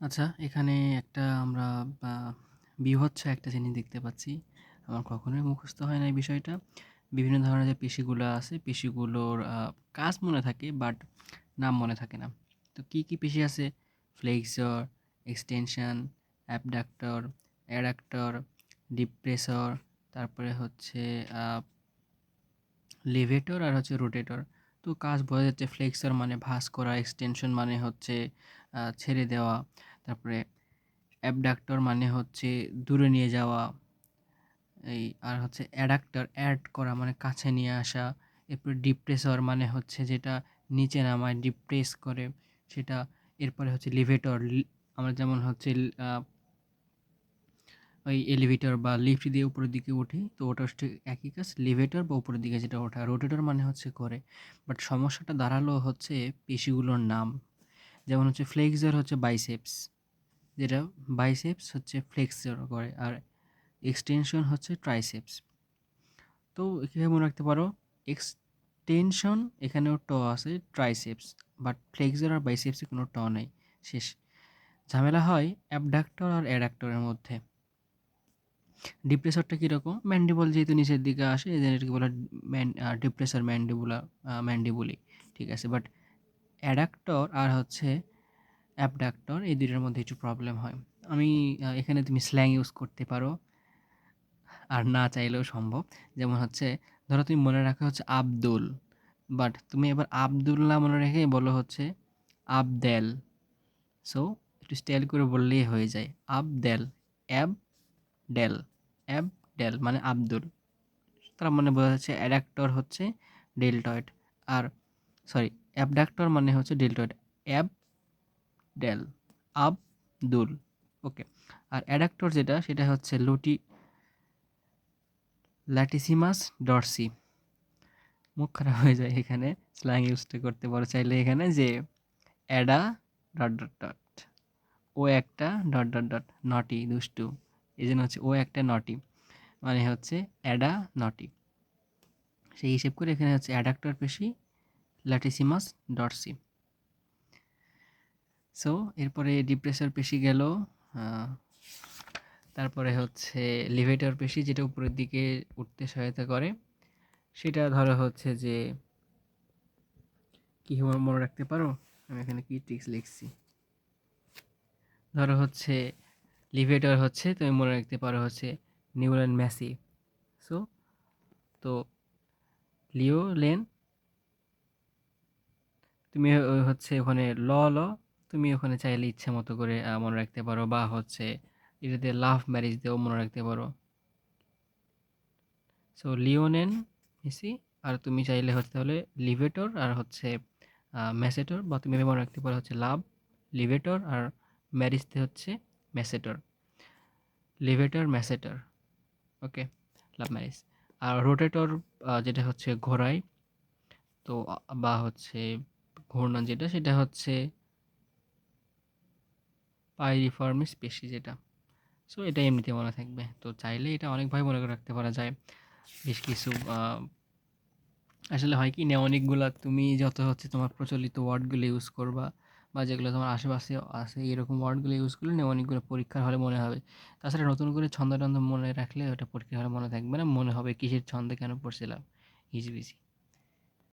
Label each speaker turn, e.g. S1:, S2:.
S1: আচ্ছা, এখানে একটা আমরা আ বীভৎস একটা জিনিস দেখতে পাচ্ছি। আমার কখনোই মুখস্থ হয় না এই বিষয়টা। বিভিন্ন ধরনের যে পেশিগুলো আছে, পেশিগুলোর কাজ মনে থাকে বাট নাম মনে থাকে না। তো কি, কি পেশি আছে? Flexor, extension, abductor adductor, depressor, তারপরে হচ্ছে লিভেটর আর হচ্ছে রোটেটর। তো কাজ বোঝা যাচ্ছে ফ্লেক্সর মানে ভাঁজ করা, এক্সটেনশন মানে হচ্ছে ছেড়ে দেওয়া। তারপরে অ্যাবডাক্টর মানে হচ্ছে দূরে নিয়ে যাওয়া। এই আর হচ্ছে অ্যাডাক্টর অ্যাড করা মানে কাছে নিয়ে আসা। এরপরে ডিপ্রেসর মানে হচ্ছে যেটা নিচে নামায় ডিপ্রেস করে, সেটা। এরপরে হচ্ছে লিভেটর আমরা যেমন হচ্ছে ওই এলিভেটর বা লিফট দিয়ে উপরের দিকে উঠি, তো ওটা হচ্ছে একই কাজ লিভেটর বা উপরের দিকে যেটা ওঠা রোটেটর মানে হচ্ছে করে বাট সমস্যাটা দাঁড়াল হচ্ছে পেশিগুলোর নাম যেমন হচ্ছে ফ্লেক্সর হচ্ছে বাইসেপস যেটা বাইসেপস হচ্ছে ফ্লেক্সর করে আর এক্সটেনশন হচ্ছে ট্রাইসেপস তো কীভাবে মনে রাখতে পারো এক্সটেনশন এখানেও ট আছে ট্রাইসেপস বাট ফ্লেক্সর আর বাইসেপসে কোনো ট নেই, শেষ। ঝামেলা হয় অ্যাবডাক্টর আর অ্যাডাক্টরের মধ্যে। ডিপ্রেসরটা কীরকম? ম্যান্ডিবল যেহেতু নিচের দিকে আসে এটাকে বলা ম্যান ডিপ্রেসর ম্যান্ডিবুলা ম্যান্ডিবুলি ঠিক আছে বাট অ্যাডাক্টর আর হচ্ছে অ্যাবডাক্টর এই দুইটার মধ্যে একটু প্রবলেম হয়। আমি এখানে তুমি স্ল্যাং ইউজ করতে পারো আর না চাইলেও সম্ভব। যেমন হচ্ছে, ধরো তুমি মনে রাখো হচ্ছে আব্দুল বাট তুমি এবার আবদুল্লাহ মনে রেখে বলো হচ্ছে আবদেল। সো একটু স্টাইল করে বললেই হয়ে যায়। Abdel Abdel Abdel মানে আব্দুল। তার মানে বোঝা যাচ্ছে অ্যাডাক্টর হচ্ছে ডেলটয়েড। আর সরি অ্যাবডাক্টর মানে হচ্ছে ডেলটয়েড। অ্যাব ডেল আবদুল, ওকে। আর অ্যাডাক্টর যেটা, সেটা হচ্ছে লুটি, ল্যাটিসিমাস, ডরসি। মুখ খারাপ হয়ে যায় এখানে স্ল্যাং ইউজটা করতে পারো চাইলে এখানে যে অ্যাডা ডট ডট ডট, ও একটা ডট ডট ডট, নটি, দুষ্টু। এই জন্য হচ্ছে ও একটা নটি মানে হচ্ছে অ্যাডা নটি। সেই হিসেব করে এখানে হচ্ছে অ্যাডাক্টর পেশি ল্যাটিসিমাস ডরসি সো এরপরে ডিপ্রেসর পেশি গেল তারপরে হচ্ছে লিভেটর পেশি যেটা উপরের দিকে উঠতে সহায়তা করে। সেটা ধরো হচ্ছে যে, কী মনে রাখতে পারো? আমি এখানে কি ট্রিক্স লিখছি? ধরো হচ্ছে লিভেটর হচ্ছে তুমি মনে রাখতে পারো হচ্ছে নিউলেন ম্যাসি সো তো লিও লেন তুমি হচ্ছে ওখানে ল ল। তুমি ওখানে চাইলে ইচ্ছে মতো করে মনে রাখতে পারো বা হচ্ছে এটাতে লাভ ম্যারেজ দিয়েও মনে রাখতে পারো। সো লিওনেন মেসি আর তুমি চাইলে হচ্ছে তাহলে লিভেটর আর হচ্ছে ম্যাসেটর বা তুমি মনে রাখতে পারো হচ্ছে লাভ লিভেটর আর ম্যারিজতে হচ্ছে ম্যাসেটর লিভেটর ম্যাসেটর ওকে লাভ ম্যারিজ আর রোটেটর যেটা হচ্ছে ঘোড়াই তো বা হচ্ছে ঘূর্ণন যেটা, সেটা হচ্ছে পাইরিফর্মিস পেশি যেটা। সো এটা এমনিতে মনে থাকবে। তো চাইলে এটা অনেকভাবে মনে করে রাখতে পারা যায়। বেশ কিছু আসলে হয় কি নেওয়ানিকগুলো তুমি যত হচ্ছে তোমার প্রচলিত ওয়ার্ডগুলো ইউজ করবা বা যেগুলো তোমার আশেপাশে আছে, এরকম ওয়ার্ডগুলো ইউজ করলে নেওয়ানিকগুলো পরীক্ষার হলে মনে হবে। তাছাড়া নতুন করে ছন্দ টন্দ মনে রাখলে ওটা পরীক্ষার হলে মনে থাকবে না। মনে হবে কিসের ছন্দে কেন পড়ছিলাম? Easy busy